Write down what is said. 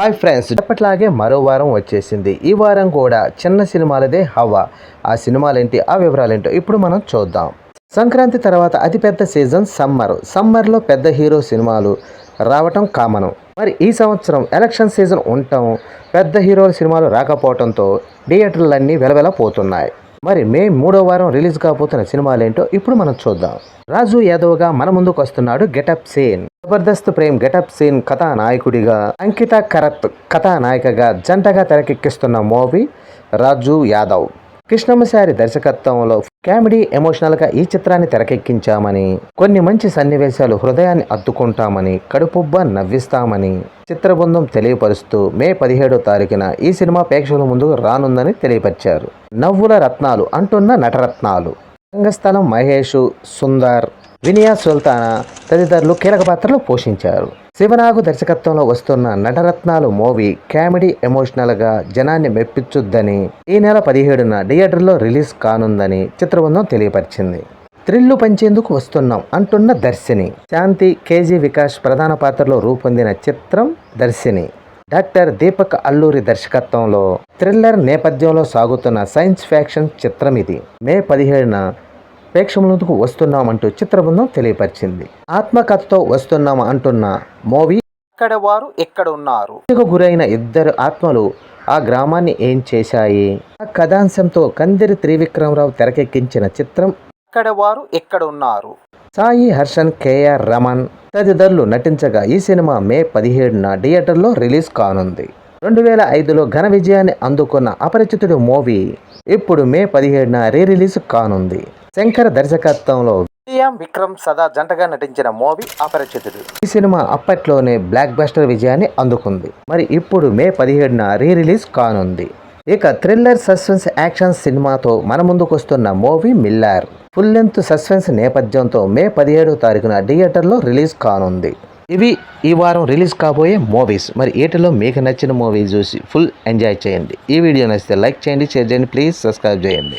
Hi friends ఎప్పట్లాగే మరో వారం వచ్చేసింది. ఈ వారం కూడా చిన్న సినిమాలదే హవా ఆ సినిమాలేంటి ఆ వివరాలేంటో ఇప్పుడు మనం చూద్దాం. సంక్రాంతి తర్వాత అతిపెద్ద సీజన్ సమ్మర్. సమ్మర్లో పెద్ద హీరో సినిమాలు రావటం కామను. మరి ఈ సంవత్సరం ఎలక్షన్ సీజన్ ఉండటం పెద్ద హీరోల సినిమాలు రాకపోవడంతో థియేటర్లన్నీ వెలవెలపోతున్నాయి. మరి మే మూడో వారం రిలీజ్ కాబోతున్న సినిమాలేంటో ఇప్పుడు మనం చూద్దాం. రాజు యాదవ్గా మన ముందుకు వస్తున్నాడు getup Sen. Jabardasth Prem getup scene కథానాయకుడిగా అంకిత కరత్ కథానాయికగా జంటగా తెరకెక్కిస్తున్న మూవీ రాజు యాదవ్. కృష్ణమశారి దర్శకత్వంలో కామెడీ ఎమోషనల్గా ఈ చిత్రాన్ని తెరకెక్కించామని కొన్ని మంచి సన్నివేశాలు హృదయాన్ని అద్దుకుంటామని కడుపుబ్బ నవ్విస్తామని చిత్రబృందం తెలియపరుస్తూ మే పదిహేడో తారీఖున ఈ సినిమా ప్రేక్షకుల ముందుకు రానుందని తెలియపరిచారు. నవ్వుల రత్నాలు అంటున్న నటరత్నాలు. రంగస్థలం మహేష్ సుందర్ వినియా సుల్తానా తదితరులు కీలక పాత్రలు పోషించారు. శివనాగు దర్శకత్వంలో వస్తున్న నటరత్నాలు మూవీ కామెడీ ఎమోషనల్గా జనాన్ని మెప్పించుద్దని ఈ నెల పదిహేడున థియేటర్లో రిలీజ్ కానుందని చిత్రబృందం తెలియపరిచింది. థ్రిల్లు పంచేందుకు వస్తున్నాం అంటున్న దర్శిని. శాంతి కేజీ వికాస్ ప్రధాన పాత్రలో రూపొందిన చిత్రం దర్శిని. డాక్టర్ దీపక్ అల్లూరి దర్శకత్వంలో థ్రిల్లర్ నేపథ్యంలో సాగుతున్న సైన్స్ ఫ్యాక్షన్ చిత్రం ఇది. మే పదిహేడున ప్రేక్షకులకు వస్తున్నామంటూ చిత్రబృందం తెలియపరిచింది. ఆత్మకథతో వస్తున్నాం అంటున్న మూవీ ఇక్కడ వారు ఇక్కడ ఉన్నారు? గురైన ఇద్దరు ఆత్మలు ఆ గ్రామాన్ని ఏం చేశాయి? ఆ కథాంశంతో కందిరి త్రివిక్రమరావు తెరకెక్కించిన చిత్రం ఇక్కడ వారు ఇక్కడ ఉన్నారు? సాయి హర్షన్ కేఆర్ రమన్ తదితరులు నటించగా ఈ సినిమా మే పదిహేడున థియేటర్లో రిలీజ్ కానుంది. రెండు వేల ఐదులో ఘన విజయాన్ని అందుకున్న అపరిచితుడు మూవీ ఇప్పుడు మే పదిహేడున రీ రిలీజ్ కానుంది. శంకర్ దర్శకత్వంలో విజయం విక్రమ్ సదా జంటగా నటించిన మూవీ అపరిచితుడు. ఈ సినిమా అప్పట్లోనే బ్లాక్ బస్టర్ విజయాన్ని అందుకుంది. మరి ఇప్పుడు మే పదిహేడున రీ రిలీజ్ కానుంది. ఇక థ్రిల్లర్ సస్పెన్స్ యాక్షన్ సినిమాతో మన ముందుకు వస్తున్న మూవీ మిల్లార్. ఫుల్ లెంత్ సస్పెన్స్ నేపథ్యంతో మే పదిహేడో తారీఖున థియేటర్లో రిలీజ్ కానుంది. ఇవి ఈ వారం రిలీజ్ కాబోయే మూవీస్. మరి వీటిలో మీకు నచ్చిన మూవీ చూసి ఫుల్ ఎంజాయ్ చేయండి. ఈ వీడియో నచ్చితే లైక్ చేయండి షేర్ చేయండి ప్లీజ్ సబ్స్క్రైబ్ చేయండి.